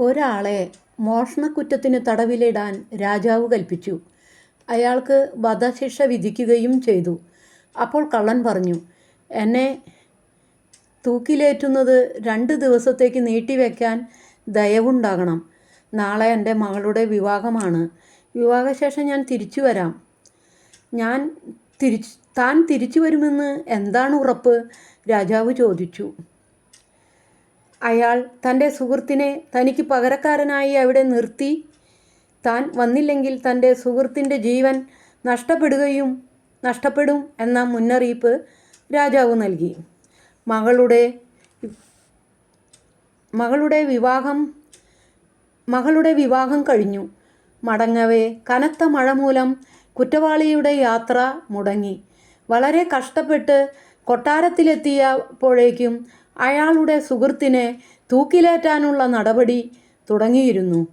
ഒരാളെ മോഷണക്കുറ്റത്തിന് തടവിലിടാൻ രാജാവ് കൽപ്പിച്ചു. അയാൾക്ക് വധശിക്ഷ വിധിക്കുകയും ചെയ്തു. അപ്പോൾ കള്ളൻ പറഞ്ഞു എന്നെ തൂക്കിലേറ്റുന്നത് രണ്ട് ദിവസത്തേക്ക് നീട്ടിവെക്കാൻ ദയവുണ്ടാകണം. നാളെ എന്റെ മകളുടെ വിവാഹമാണ്. വിവാഹശേഷം ഞാൻ തിരിച്ചു വരാം. ഞാൻ തിരിച്ച് താൻ തിരിച്ചു വരുമെന്ന് എന്താണ് ഉറപ്പ്? രാജാവ് ചോദിച്ചു. അയാൾ തന്റെ സുഹൃത്തിനെ തനിക്ക് പകരക്കാരനായി അവിടെ നിർത്തി. താൻ വന്നില്ലെങ്കിൽ തന്റെ സുഹൃത്തിന്റെ ജീവൻ നഷ്ടപ്പെടുകയും നഷ്ടപ്പെടും എന്ന മുന്നറിയിപ്പ് രാജാവ് നൽകി. മകളുടെ മകളുടെ വിവാഹം മകളുടെ വിവാഹം കഴിഞ്ഞു. മടങ്ങവേ കനത്ത മഴ മൂലം കുറ്റവാളിയുടെ യാത്ര മുടങ്ങി. വളരെ കഷ്ടപ്പെട്ട് കൊട്ടാരത്തിലെത്തിയപ്പോഴേക്കും അയാളുടെ സുഹൃത്തിനെ തൂക്കിലേറ്റാനുള്ള നടപടി തുടങ്ങിയിരുന്നു.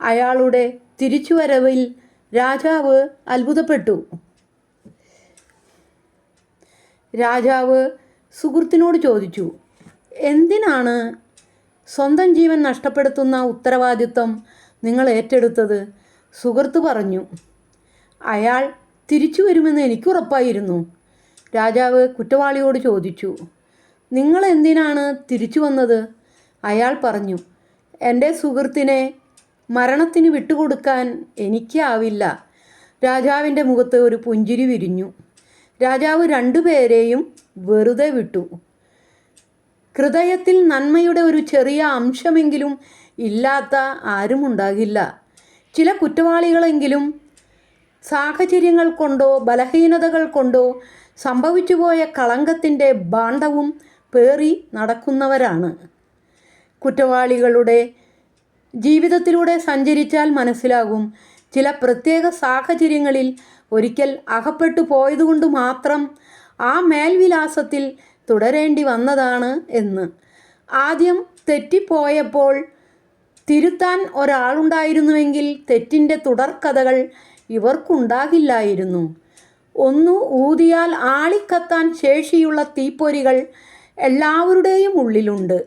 അയാളുടെ തിരിച്ചുവരവിൽ രാജാവ് അത്ഭുതപ്പെട്ടു. രാജാവ് സുഹൃത്തിനോട് ചോദിച്ചു എന്തിനാണ് സ്വന്തം ജീവൻ നഷ്ടപ്പെടുത്തുന്ന ഉത്തരവാദിത്വം നിങ്ങൾ ഏറ്റെടുത്തത്? സുഹൃത്ത് പറഞ്ഞു അയാൾ തിരിച്ചു വരുമെന്ന് എനിക്കുറപ്പായിരുന്നു. രാജാവ് കുറ്റവാളിയോട് ചോദിച്ചു നിങ്ങൾ എന്തിനാണ് തിരിച്ചു വന്നത്? അയാൾ പറഞ്ഞു എന്റെ സുഹൃത്തിനെ മരണത്തിന് വിട്ടുകൊടുക്കാൻ എനിക്കാവില്ല. രാജാവിന്റെ മുഖത്ത് ഒരു പുഞ്ചിരി വിരിഞ്ഞു. രാജാവ് രണ്ടുപേരെയും വെറുതെ വിട്ടു. ഹൃദയത്തിൽ നന്മയുടെ ഒരു ചെറിയ അംശമെങ്കിലും ഇല്ലാത്ത ആരുമുണ്ടാകില്ല. ചില കുറ്റവാളികളെങ്കിലും സാഹചര്യങ്ങൾ കൊണ്ടോ ബലഹീനതകൾ കൊണ്ടോ സംഭവിച്ചുപോയ കളങ്കത്തിന്റെ ഭാണ്ഡവും പേറി നടക്കുന്നവരാണ്. കുറ്റവാളികളുടെ ജീവിതത്തിലൂടെ സഞ്ചരിച്ചാൽ മനസ്സിലാകും ചില പ്രത്യേക സാഹചര്യങ്ങളിൽ ഒരിക്കൽ അകപ്പെട്ടു പോയതുകൊണ്ട് മാത്രം ആ മേൽവിലാസത്തിൽ തുടരേണ്ടി വന്നതാണ് എന്ന്. ആദ്യം തെറ്റിപ്പോയപ്പോൾ തിരുത്താൻ ഒരാളുണ്ടായിരുന്നുവെങ്കിൽ തെറ്റിന്റെ തുടർക്കഥകൾ ഇവർക്കുണ്ടാകില്ലായിരുന്നു. ഒന്നു ഊതിയാൽ ആളിക്കത്താൻ ശേഷിയുള്ള തീപ്പൊരികൾ എല്ലാവരുടെയും ഉള്ളിലുണ്ട്.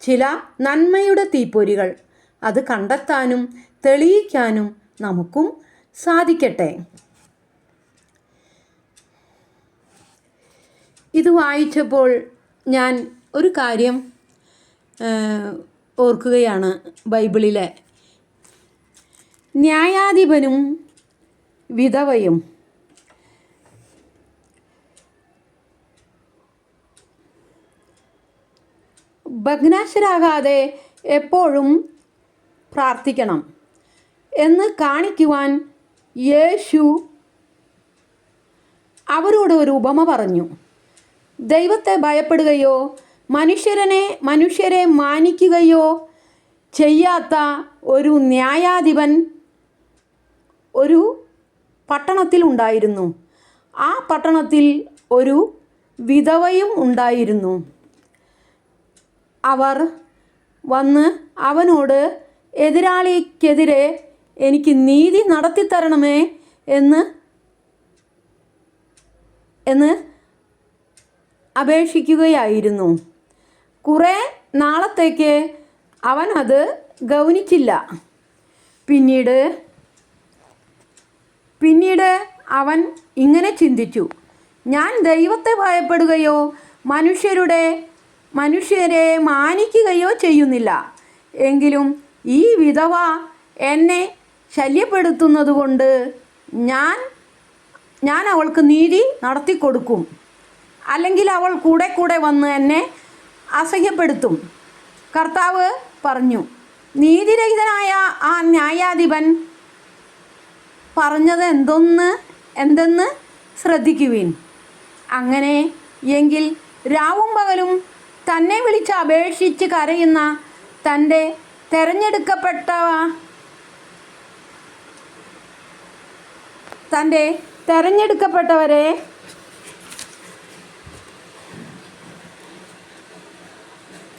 ചില നന്മയുടെ തീപ്പൊരികൾ അത് കണ്ടെത്താനും തെളിയിക്കാനും നമുക്കും സാധിക്കട്ടെ. ഇത് വായിച്ചപ്പോൾ ഞാൻ ഒരു കാര്യം ഓർക്കുകയാണ് ബൈബിളിലെ. ന്യായാധിപനും വിധവയും ഭഗ്നാശരാകാതെ എപ്പോഴും പ്രാർത്ഥിക്കണം എന്ന് കാണിക്കുവാൻ യേശു അവരോട് ഒരു ഉപമ പറഞ്ഞു. ദൈവത്തെ ഭയപ്പെടുകയോ മനുഷ്യരനെ മനുഷ്യരെ മാനിക്കുകയോ ചെയ്യാത്ത ഒരു ന്യായാധിപൻ ഒരു പട്ടണത്തിൽ ഉണ്ടായിരുന്നു. ആ പട്ടണത്തിൽ ഒരു വിധവയും ഉണ്ടായിരുന്നു. അവർ വന്ന് അവനോട് എതിരാളിക്കെതിരെ എനിക്ക് നീതി നടത്തിത്തരണമേ എന്ന് എന്ന് അപേക്ഷിക്കുകയായിരുന്നു. കുറേ നാളത്തേക്ക് അവൻ അത് ഗൗനിച്ചില്ല. പിന്നീട് പിന്നീട് അവൻ ഇങ്ങനെ ചിന്തിച്ചു. ഞാൻ ദൈവത്തെ ഭയപ്പെടുകയോ മനുഷ്യരുടെ മനുഷ്യരെ മാനിക്കുകയോ ചെയ്യുന്നില്ല. എങ്കിലും ഈ വിധവ എന്നെ ശല്യപ്പെടുത്തുന്നതുകൊണ്ട് ഞാൻ ഞാൻ അവൾക്ക് നീതി നടത്തി കൊടുക്കും അല്ലെങ്കിൽ അവൾ കൂടെ കൂടെ വന്ന് എന്നെ അസഹ്യപ്പെടുത്തും. കർത്താവ് പറഞ്ഞു നീതിരഹിതനായ ആ ന്യായാധിപൻ പറഞ്ഞത് എന്തൊന്ന് എന്തെന്ന് ശ്രദ്ധിക്കുവിൻ. അങ്ങനെ എങ്കിൽ രാവും പകലും തന്നെ വിളിച്ച് അപേക്ഷിച്ച് കരയുന്ന തന്റെ തെരഞ്ഞെടുക്കപ്പെട്ട തന്റെ തെരഞ്ഞെടുക്കപ്പെട്ടവരെ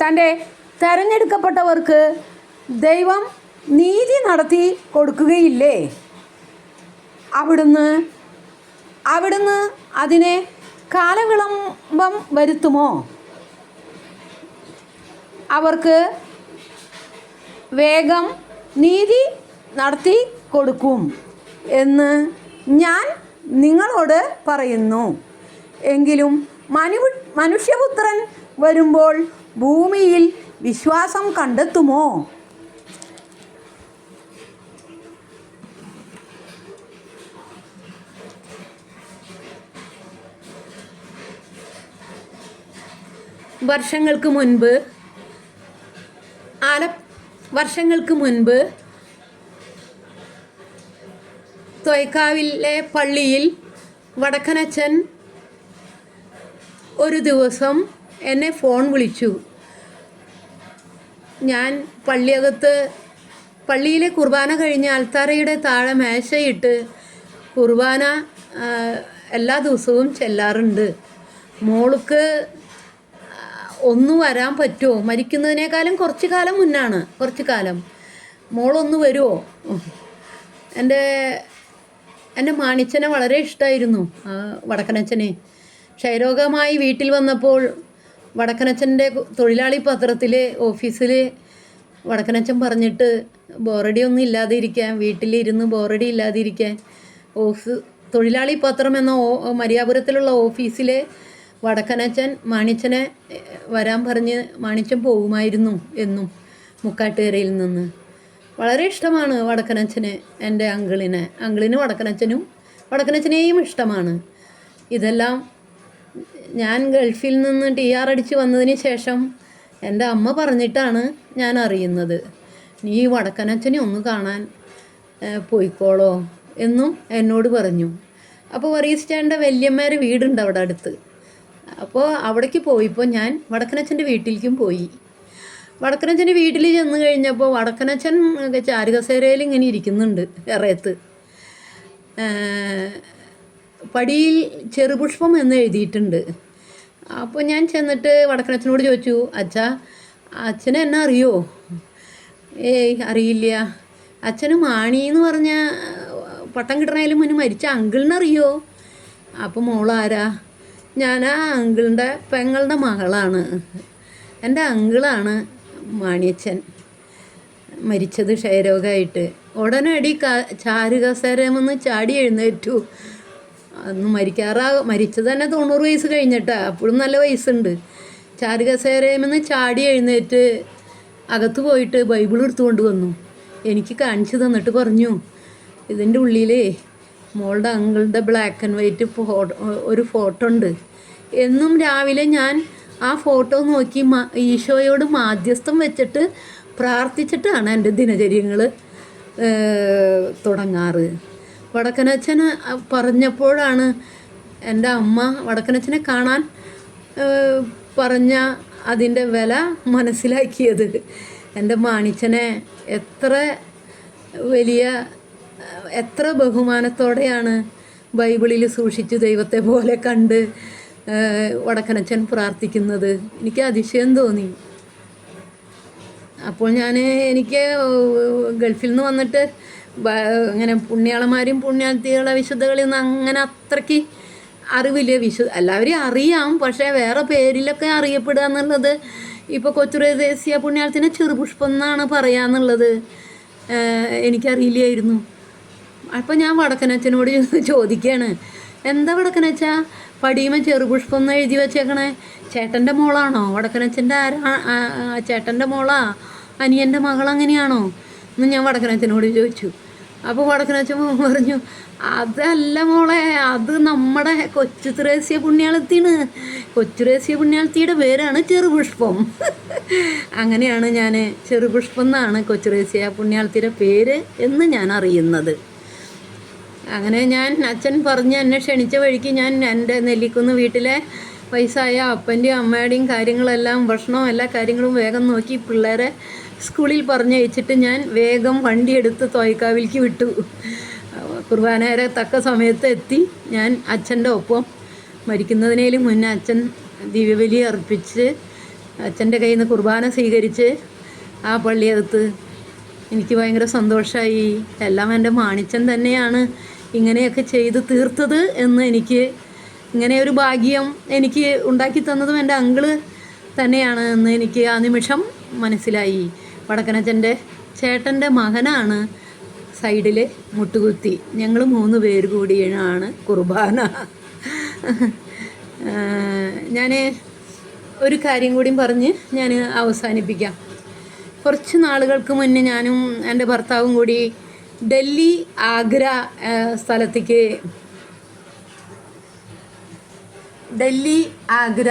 തന്റെ തെരഞ്ഞെടുക്കപ്പെട്ടവർക്ക് ദൈവം നീതി നടത്തി കൊടുക്കുകയില്ലേ? അവിടുന്ന് അവിടുന്ന് അതിനെ കാലവിളംബം വരുത്തുമോ? അവർക്ക് വേഗം നീതി നടത്തി കൊടുക്കും എന്ന് ഞാൻ നിങ്ങളോട് പറയുന്നു. എങ്കിലും മനു മനുഷ്യപുത്രൻ വരുമ്പോൾ ഭൂമിയിൽ വിശ്വാസം കണ്ടെത്തുമോ? വർഷങ്ങൾക്ക് മുൻപ് ആല വർഷങ്ങൾക്ക് മുൻപ് തൊയ്ക്കാവിലെ പള്ളിയിൽ വടക്കനച്ചൻ ഒരു ദിവസം എന്നെ ഫോൺ വിളിച്ചു. ഞാൻ പള്ളിയകത്ത് പള്ളിയിലെ കുർബാന കഴിഞ്ഞ് അൽത്താറയുടെ താഴെ മേശയിട്ട് കുർബാന എല്ലാ ദിവസവും ചെല്ലാറുണ്ട്. മോൾക്ക് ഒന്ന് വരാൻ പറ്റുമോ മരിക്കുന്നതിനേക്കാളും കുറച്ച് കാലം മുന്നാണ്. കുറച്ച് കാലം. മോളൊന്ന് വരുമോ എന്റെ എന്റെ മാണിച്ചനെ വളരെ ഇഷ്ടമായിരുന്നു വടക്കനച്ചനെ. ക്ഷയരോഗമായി വീട്ടിൽ വന്നപ്പോൾ വടക്കനച്ചന്റെ തൊഴിലാളി പത്രത്തിൽ ഓഫീസിൽ വടക്കനച്ചൻ പറഞ്ഞിട്ട് ബോറടി ഒന്നും ഇല്ലാതെ ഇരിക്കാൻ വീട്ടിലിരുന്ന് ബോറടി ഇല്ലാതെ ഇരിക്കാൻ ഓഫ് തൊഴിലാളി പത്രം എന്ന മരിയാപുരത്തിലുള്ള ഓഫീസിലെ വടക്കനച്ചൻ മാണിച്ചനെ വരാൻ പറഞ്ഞ് മാണിച്ചൻ പോകുമായിരുന്നു എന്നും മുക്കാട്ടുകരയിൽ നിന്ന്. വളരെ ഇഷ്ടമാണ് വടക്കനച്ചന് എന്റെ അങ്കിളിനെ. അങ്കിളിന് വടക്കനച്ചനും വടക്കനച്ചനെയും ഇഷ്ടമാണ്. ഇതെല്ലാം ഞാൻ ഗൾഫിൽ നിന്ന് ടി ആർ അടിച്ച് വന്നതിന് ശേഷം എന്റെ അമ്മ പറഞ്ഞിട്ടാണ് ഞാൻ അറിയുന്നത്. നീ വടക്കനച്ചനെ ഒന്ന് കാണാൻ പോയിക്കോളോ എന്നും എന്നോട് പറഞ്ഞു. അപ്പോൾ വറീസ്റ്റാന്റെ വല്യമ്മേരെ വീടുണ്ട് അവിടെ അടുത്ത്. അപ്പോൾ അവിടേക്ക് പോയിപ്പോൾ ഞാൻ വടക്കനച്ഛന്റെ വീട്ടിലേക്കും പോയി. വടക്കനച്ഛന്റെ വീട്ടിൽ ചെന്ന് കഴിഞ്ഞപ്പോൾ വടക്കനച്ഛൻ ചാരുകസേരയിൽ ഇങ്ങനെ ഇരിക്കുന്നുണ്ട് ഇറയത്ത് പടിയിൽ ചെറുപുഷ്പം എന്ന് എഴുതിയിട്ടുണ്ട്. അപ്പോൾ ഞാൻ ചെന്നിട്ട് വടക്കനച്ഛനോട് ചോദിച്ചു അച്ഛാ അച്ഛനെ എന്നെ അറിയോ? ഏയ് അറിയില്ല. അച്ഛന് മാണി എന്ന് പറഞ്ഞ പട്ടം കിട്ടണേലും മുന്നേ മരിച്ച അങ്കിളിനറിയോ അപ്പോൾ മോളാരാ? ഞാൻ ആ അങ്കിളിന്റെ പെങ്ങളുടെ മകളാണ്. എന്റെ അങ്കിളാണ് മാണിയച്ഛൻ. മരിച്ചത് ക്ഷയരോഗമായിട്ട്. ഉടനടി ക ചാരുകസേരമെന്ന് ചാടി എഴുന്നേറ്റു. അന്ന് മരിക്കാറാ മരിച്ചത് തന്നെ തൊണ്ണൂറ് വയസ്സ് കഴിഞ്ഞിട്ടാ. അപ്പോഴും നല്ല വയസ്സുണ്ട്. ചാരുകസേരമെന്ന് ചാടി എഴുന്നേറ്റ് അകത്ത് പോയിട്ട് ബൈബിൾ എടുത്തുകൊണ്ട് വന്നു. എനിക്ക് കാണിച്ചു തന്നിട്ട് പറഞ്ഞു. ഇതിന്റെ ഉള്ളിലേ മോളുടെ അങ്കിളുടെ ബ്ലാക്ക് ആൻഡ് വൈറ്റ് ഒരു ഫോട്ടോ ഉണ്ട്. എന്നും രാവിലെ ഞാൻ ആ ഫോട്ടോ നോക്കി ഈശോയോട് മാധ്യസ്ഥം വെച്ചിട്ട് പ്രാർത്ഥിച്ചിട്ടാണ് എന്റെ ദിനചര്യങ്ങൾ തുടങ്ങാറ്. വടക്കനച്ഛൻ പറഞ്ഞപ്പോഴാണ് എന്റെ അമ്മ വടക്കനച്ഛനെ കാണാൻ പറഞ്ഞ അതിന്റെ വില മനസ്സിലാക്കിയത്. എന്റെ മാണിച്ചനെ എത്ര വലിയ എത്ര ബഹുമാനത്തോടെയാണ് ബൈബിളിൽ സൂക്ഷിച്ച് ദൈവത്തെ പോലെ കണ്ട് വടക്കനച്ചൻ പ്രാർത്ഥിക്കുന്നത്. എനിക്ക് അതിശയം തോന്നി. അപ്പോൾ ഞാൻ എനിക്ക് ഗൾഫിൽ നിന്ന് വന്നിട്ട് ഇങ്ങനെ പുണ്യാളന്മാരും പുണ്യാർത്ഥികളെ വിശുദ്ധകളിൽ നിന്ന് അങ്ങനെ അത്രയ്ക്ക് അറിവില്ല. വിശു എല്ലാവരെയും അറിയാം പക്ഷേ വേറെ പേരിലൊക്കെ അറിയപ്പെടുക എന്നുള്ളത് ഇപ്പോൾ കൊച്ചുറേ ദേശീയ പുണ്യാളത്തിനെ ചെറുപുഷ്പം എന്നാണ് പറയുക എന്നുള്ളത് എനിക്കറിയില്ലായിരുന്നു. അപ്പം ഞാൻ വടക്കനച്ഛനോട് ചോദിക്കുകയാണ് എന്താ വടക്കനച്ച? പടിയുമ ചെറുപുഷ്പം എന്ന് എഴുതി വെച്ചേക്കണേ. ചേട്ടന്റെ മോളാണോ? വടക്കനച്ഛന്റെ ആരാ? ചേട്ടന്റെ മോളാ? അനിയന്റെ മകൾ അങ്ങനെയാണോ? എന്ന് ഞാൻ വടക്കനച്ഛനോട് ചോദിച്ചു. അപ്പോൾ വടക്കനച്ഛൻ പറഞ്ഞു അതല്ല മോളെ അത് നമ്മുടെ കൊച്ചു ത്രേസ്യ പുണ്യാളത്തിയാണ്. കൊച്ചു ത്രേസ്യ പുണ്യാളത്തിയുടെ പേരാണ് ചെറുപുഷ്പം. അങ്ങനെയാണ് ഞാൻ ചെറുപുഷ്പം എന്നാണ് കൊച്ചു ത്രേസ്യ പുണ്യാളത്തിയുടെ പേര് എന്ന് ഞാൻ അറിയുന്നത്. അങ്ങനെ ഞാൻ അച്ഛൻ പറഞ്ഞ് എന്നെ ക്ഷണിച്ച വഴിക്ക് ഞാൻ എന്റെ നെല്ലിക്കുന്ന് വീട്ടിലെ വയസ്സായ അപ്പന്റെയും അമ്മയുടെയും കാര്യങ്ങളെല്ലാം ഭക്ഷണവും എല്ലാ കാര്യങ്ങളും വേഗം നോക്കി പിള്ളേരെ സ്കൂളിൽ പറഞ്ഞയച്ചിട്ട് ഞാൻ വേഗം വണ്ടി എടുത്ത് തോയ്ക്കാവിലേക്ക് വിട്ടു. കുർബാനേരെ തക്ക സമയത്ത് എത്തി ഞാൻ അച്ഛന്റെ ഒപ്പം. മരിക്കുന്നതിനേലും മുന്നേ അച്ഛൻ ദിവ്യബലി അർപ്പിച്ച് അച്ഛന്റെ കയ്യിൽ നിന്ന് കുർബാന സ്വീകരിച്ച് ആ പള്ളിയകത്ത് എനിക്ക് ഭയങ്കര സന്തോഷമായി എല്ലാം എന്റെ മാണിച്ചൻ തന്നെയാണ്. ഇങ്ങനെയൊക്കെ ചെയ്ത് തീർത്തത് എന്ന് എനിക്ക് ഇങ്ങനെ ഒരു ഭാഗ്യം എനിക്ക് ഉണ്ടാക്കി തന്നതും എന്റെ അങ്കിൾ തന്നെയാണ് എന്ന് എനിക്ക് ആ നിമിഷം മനസ്സിലായി. വടക്കനച്ചന്റെ ചേട്ടന്റെ മകനാണ് സൈഡിൽ മുട്ടുകുത്തി. ഞങ്ങൾ മൂന്ന് പേര് കൂടിയാണ് കുർബാന. ഞാൻ ഒരു കാര്യം കൂടിയും പറഞ്ഞ് ഞാൻ അവസാനിപ്പിക്കാം. കുറച്ച് നാളുകൾക്ക് മുന്നേ ഞാനും എന്റെ ഭർത്താവും കൂടി ഡൽഹി ആഗ്ര സ്ഥലത്തേക്ക്. ഡൽഹി ആഗ്ര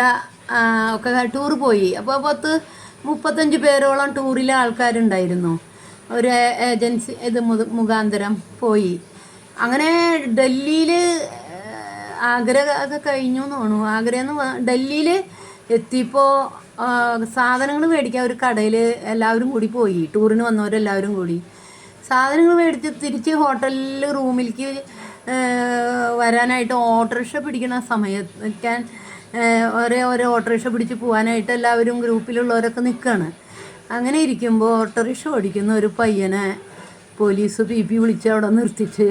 ഒക്കെ ടൂർ പോയി. അപ്പോൾ പത്ത് മുപ്പത്തഞ്ച് പേരോളം ടൂറിലെ ആൾക്കാരുണ്ടായിരുന്നു. ഒരു ഏജൻസി ഇത് മുഖാന്തരം പോയി. അങ്ങനെ ഡൽഹിയിൽ ആഗ്ര ഒക്കെ കഴിഞ്ഞു എന്ന് തോന്നുന്നു. ആഗ്രന്ന് ഡൽഹിയിൽ എത്തിയപ്പോൾ സാധനങ്ങൾ മേടിക്കാൻ ഒരു കടയിൽ എല്ലാവരും കൂടി പോയി. ടൂറിന് വന്നവരെല്ലാവരും കൂടി. സാധനങ്ങൾ മേടിച്ച് തിരിച്ച് ഹോട്ടലിൽ റൂമിലേക്ക് വരാനായിട്ട് ഓട്ടോറിക്ഷ പിടിക്കണ സമയക്കാൻ ഒരേ ഓരോ ഓട്ടോറിക്ഷ പിടിച്ച് പോകാനായിട്ട് എല്ലാവരും ഗ്രൂപ്പിലുള്ളവരൊക്കെ നിൽക്കുകയാണ് അങ്ങനെ ഇരിക്കുമ്പോൾ ഓട്ടോറിക്ഷ ഓടിക്കുന്ന ഒരു പയ്യനെ പോലീസ് പി പി വിളിച്ച് അവിടെ നിർത്തിച്ച്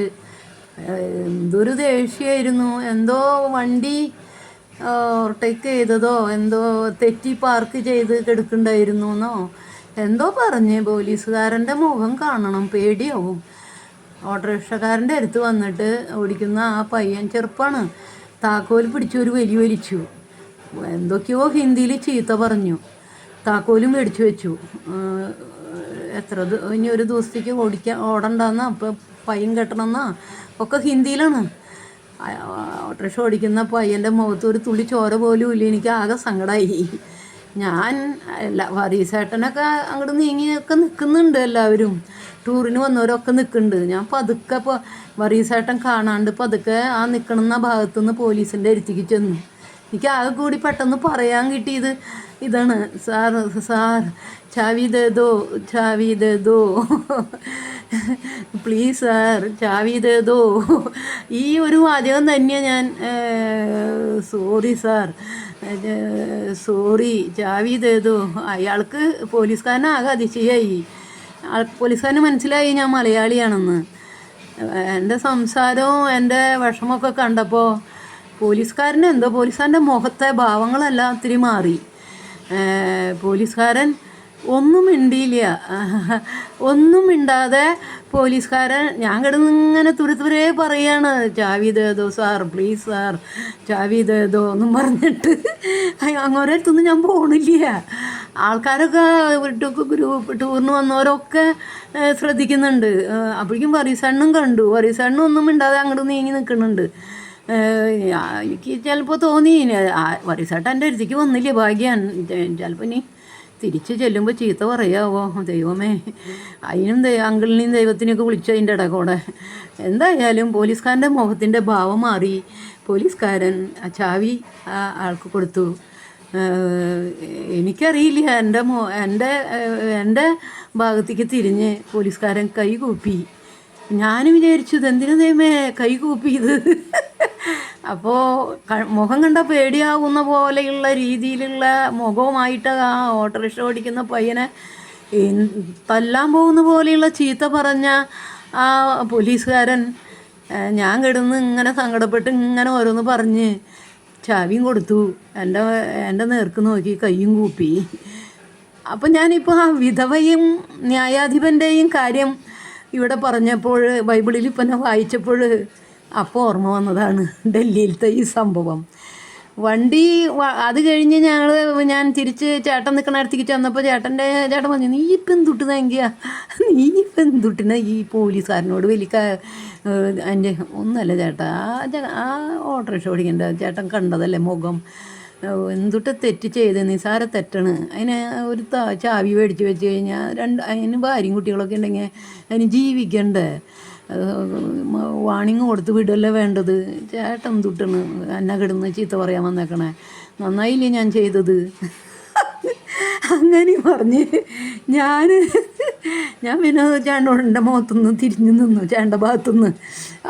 എന്തൊരു ദേഷ്യമായിരുന്നു. എന്തോ വണ്ടി ഓവർടേക്ക് ചെയ്തതോ എന്തോ തെറ്റി പാർക്ക് ചെയ്ത് കിടക്കണ്ടായിരുന്നു എന്നോ എന്തോ പറഞ്ഞ് പോലീസുകാരന്റെ മുഖം കാണണം പേടിയാവും. ഓട്ടോറിക്ഷക്കാരന്റെ അടുത്ത് വന്നിട്ട് ഓടിക്കുന്ന ആ പയ്യൻ ചെറുപ്പാണ്. താക്കോൽ പിടിച്ചു ഒരു വലി വലിച്ചു. എന്തൊക്കെയോ ഹിന്ദിയിൽ ചീത്ത പറഞ്ഞു. താക്കോലും മേടിച്ചു വെച്ചു. എത്ര ഇനി ഒരു ദിവസത്തേക്ക് ഓടിക്കാൻ ഓടണ്ടെന്നാ അപ്പം പയ്യൻ കെട്ടണമെന്നാ ഒക്കെ ഹിന്ദിയിലാണ്. ഓട്ടോറിക്ഷ ഓടിക്കുന്ന പയ്യന്റെ മുഖത്ത് ഒരു തുള്ളി ചോര പോലും ഇല്ല. എനിക്ക് ആകെ സങ്കടമായി ഞാൻ അല്ല വരീസേട്ടനൊക്കെ അങ്ങോട്ട് നീങ്ങിയൊക്കെ നിൽക്കുന്നുണ്ട് എല്ലാവരും. ടൂറിന് വന്നവരൊക്കെ നിൽക്കുന്നുണ്ട് ഞാൻ പതുക്കെ ഇപ്പോൾ വരീസേട്ടൻ കാണാണ്ട് പതുക്കെ ആ നിൽക്കണമെന്ന ഭാഗത്തു നിന്ന് പോലീസിന്റെ അടുത്തേക്ക് ചെന്നു. എനിക്ക് ആകെ കൂടി പെട്ടെന്ന് പറയാൻ കിട്ടിയത് ഇതാണ്. സാർ സാർ ചാവി ദേതോ ചാവി ദേതോ പ്ലീസ് സാർ ചാവി ദേതോ ഈ ഒരു വാചകം തന്നെയാണ് ഞാൻ സോറി സാർ. സോറി ജാവീദ് ഏതോ അയാൾക്ക് പോലീസുകാരനാകെ അതിശയായി. പോലീസുകാരന് മനസ്സിലായി ഞാൻ മലയാളിയാണെന്ന്. എന്റെ സംസാരവും എന്റെ വിഷമമൊക്കെ കണ്ടപ്പോൾ പോലീസുകാരന് എന്തോ പോലീസുകാരന്റെ മുഖത്തെ ഭാവങ്ങളെല്ലാം ഒത്തിരി മാറി. പോലീസുകാരൻ ഒന്നും മിണ്ടിയില്ല. ഒന്നും മിണ്ടാതെ പോലീസുകാരൻ ഞാൻ കിടന്ന് ഇങ്ങനെ തുരുത്തുരേ പറയാണ് ചാവി തേതോ സാർ പ്ലീസ് സാർ ചാവി തേതോ എന്നും പറഞ്ഞിട്ട് അങ്ങോരടുത്തൊന്നും ഞാൻ പോണില്ല. ആൾക്കാരൊക്കെ ഗ്രൂപ്പ് ടൂറിന് വന്നവരൊക്കെ ശ്രദ്ധിക്കുന്നുണ്ട്. അപ്പോഴേക്കും വറീസണ്ണും കണ്ടു. വറീസണ്ണും ഒന്നും മിണ്ടാതെ അങ്ങോട്ട് നീങ്ങി നിൽക്കുന്നുണ്ട്. എനിക്ക് ചിലപ്പോൾ തോന്നി വരീസേട്ടൻ എന്റെ അടുത്തേക്ക് വന്നില്ല ഭാഗ്യാണ് ചിലപ്പോൾ ഇനി തിരിച്ച് ചെല്ലുമ്പോൾ ചീത്ത പറയാവോ? ദൈവമേ. അതിനും അങ്കിളിനെയും ദൈവത്തിനെയൊക്കെ വിളിച്ചു അതിന്റെ ഇടകൂടെ എന്തായാലും പോലീസുകാരന്റെ മുഖത്തിന്റെ ഭാവം മാറി. പോലീസുകാരൻ ആ ചാവി ആ ആൾക്ക് കൊടുത്തു. എനിക്കറിയില്ല എന്റെ മോ എന്റെ എന്റെ ഭാഗത്തേക്ക് തിരിഞ്ഞ് പോലീസുകാരൻ കൈകൂപ്പി. ഞാൻ വിചാരിച്ചു ഇതെന്തിനു ദൈവമേ കൈകൂപ്പി കൂപ്പിയത് അപ്പോൾ മുഖം കണ്ട പേടിയാകുന്ന പോലെയുള്ള രീതിയിലുള്ള മുഖവുമായിട്ട് ആ ഓട്ടോറിക്ഷ ഓടിക്കുന്ന പയ്യനെ തല്ലാൻ പോകുന്ന പോലെയുള്ള ചീത്ത പറഞ്ഞ ആ പോലീസുകാരൻ ഞാൻ കിടന്ന് ഇങ്ങനെ സങ്കടപ്പെട്ട് ഇങ്ങനെ ഓരോന്ന് പറഞ്ഞ് ചാവിയും കൊടുത്തു. എന്റെ എന്റെ നേർക്ക് നോക്കി കയ്യും കൂപ്പി. അപ്പം ഞാനിപ്പോൾ ആ വിധവയും ന്യായാധിപന്റെയും കാര്യം ഇവിടെ പറഞ്ഞപ്പോൾ ബൈബിളിൽ ഇപ്പം വായിച്ചപ്പോൾ അപ്പോൾ ഓർമ്മ വന്നതാണ് ഡൽഹിയിലത്തെ ഈ സംഭവം. വണ്ടി അത് കഴിഞ്ഞ് ഞങ്ങൾ ഞാൻ തിരിച്ച് ചേട്ടൻ നിൽക്കണ അടുത്തേക്ക് ചെന്നപ്പോൾ ചേട്ടന്റെ ചേട്ടൻ പറഞ്ഞു നീ ഇപ്പം എന്തുട്ട് നീ ഇപ്പം എന്തുട്ടിന ഈ പോലീസുകാരനോട് വലിയ അതിന്റെ ഒന്നല്ല ചേട്ടാ ആ ആ ഓട്ടോറിക്ഷ ഓടിക്കണ്ട. ചേട്ടൻ കണ്ടതല്ലേ മുഖം. എന്തുട്ട് തെറ്റ് ചെയ്ത് നിസാര തെറ്റാണ്. അതിന് ഒരു ചാവി മേടിച്ച് വെച്ച് കഴിഞ്ഞാൽ രണ്ട് അതിന് ഭാര്യയും കുട്ടികളൊക്കെ ഉണ്ടെങ്കിൽ അതിന് ജീവിക്കണ്ടേ? വാണിങ് കൊടുത്ത് വിടല്ലേ വേണ്ടത്? ചേട്ടൻ തുട്ടണ്. എന്നെ കിടന്ന് ചീത്ത പറയാൻ വന്നേക്കണേ. നന്നായില്ലേ ഞാൻ ചെയ്തത്? അങ്ങനെ പറഞ്ഞ് ഞാൻ ഞാൻ പിന്നെ ചേണ്ടോടെ മുഖത്തുനിന്ന് തിരിഞ്ഞു നിന്നു ചേണ്ട ഭാഗത്തുനിന്ന്.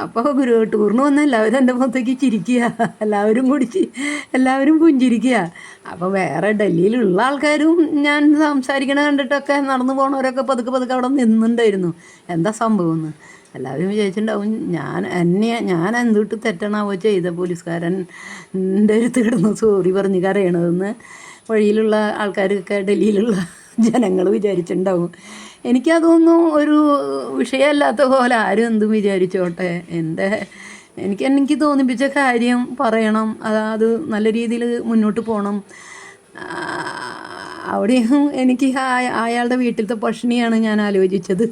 അപ്പോൾ ഗുരു ടൂറിന് വന്ന എല്ലാവരും എന്റെ മുഖത്തേക്ക് ചിരിക്കുക. എല്ലാവരും കൂടി എല്ലാവരും പുഞ്ചിരിക്കുക. അപ്പോൾ വേറെ ഡൽഹിയിലുള്ള ആൾക്കാരും ഞാൻ സംസാരിക്കണ കണ്ടിട്ടൊക്കെ നടന്നു പോണവരൊക്കെ പതുക്കെ പതുക്കെ അവിടെ നിന്നുണ്ടായിരുന്നു. എന്താ സംഭവം എന്ന്? എല്ലാവരും വിചാരിച്ചിട്ടുണ്ടാവും ഞാൻ എന്നെ ഞാൻ എന്തിട്ട് തെറ്റണാവോ ചെയ്ത പോലീസുകാരൻ എന്റെ അടുത്ത് കിടന്ന് സോറി പറഞ്ഞ് കരയണതെന്ന് വഴിയിലുള്ള ആൾക്കാരൊക്കെ ഡൽഹിയിലുള്ള ജനങ്ങൾ വിചാരിച്ചിട്ടുണ്ടാവും. എനിക്കതൊന്നും ഒരു വിഷയമല്ലാത്ത പോലെ ആരും എന്തും വിചാരിച്ചോട്ടെ. എന്റെ എനിക്ക് എനിക്ക് തോന്നിപ്പിച്ച കാര്യം പറയണം. അത് നല്ല രീതിയിൽ മുന്നോട്ട് പോകണം അവിടെയും എനിക്ക് അയാളുടെ വീട്ടിലത്തെ പഷ്ണിയാണ് ഞാൻ ആലോചിച്ചത്.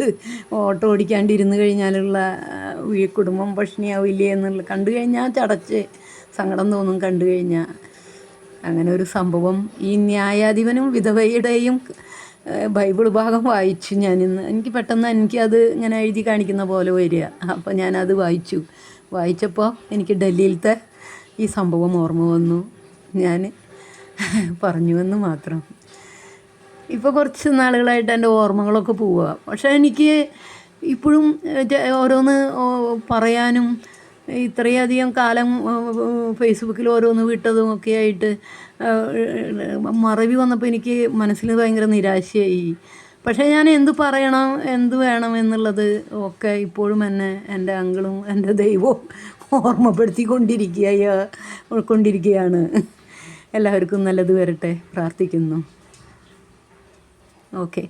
ഓട്ടോ ഓടിക്കാണ്ടിരുന്ന് കഴിഞ്ഞാലുള്ള കുടുംബം പഷ്ണിയാവില്ലേ എന്നുള്ള കണ്ടു കഴിഞ്ഞാൽ ചടച്ച് സങ്കടം തോന്നും കണ്ടു കഴിഞ്ഞാൽ. അങ്ങനെ ഒരു സംഭവം ഈ ന്യായാധിപനും വിധവയുടെയും ബൈബിൾ ഭാഗം വായിച്ചു ഞാനിന്ന് എനിക്ക് പെട്ടെന്ന് എനിക്കത് ഇങ്ങനെ എഴുതി കാണിക്കുന്ന പോലെ വരിക. അപ്പോൾ ഞാനത് വായിച്ചു. വായിച്ചപ്പോൾ എനിക്ക് ഡൽഹിയിലത്തെ ഈ സംഭവം ഓർമ്മ വന്നു. ഞാൻ പറഞ്ഞുവെന്ന് മാത്രം. ഇപ്പോൾ കുറച്ച് നാളുകളായിട്ട് എന്റെ ഓർമ്മകളൊക്കെ പോവുക പക്ഷേ എനിക്ക് ഇപ്പോഴും ഓരോന്ന് പറയാനും ഇത്രയധികം കാലം ഫേസ്ബുക്കിൽ ഓരോന്ന് വിട്ടതും ഒക്കെ ആയിട്ട് മറവി വന്നപ്പോൾ എനിക്ക് മനസ്സിൽ ഭയങ്കര നിരാശയായി. പക്ഷേ ഞാൻ എന്ത് പറയണം എന്ത് വേണം എന്നുള്ളത് ഒക്കെ ഇപ്പോഴും എന്നെ എന്റെ അങ്കിളും എന്റെ ദൈവവും ഓർമ്മപ്പെടുത്തിക്കൊണ്ടിരിക്കുക കൊണ്ടിരിക്കുകയാണ്. എല്ലാവർക്കും നല്ലത് വരട്ടെ പ്രാർത്ഥിക്കുന്നു. ഓക്കെ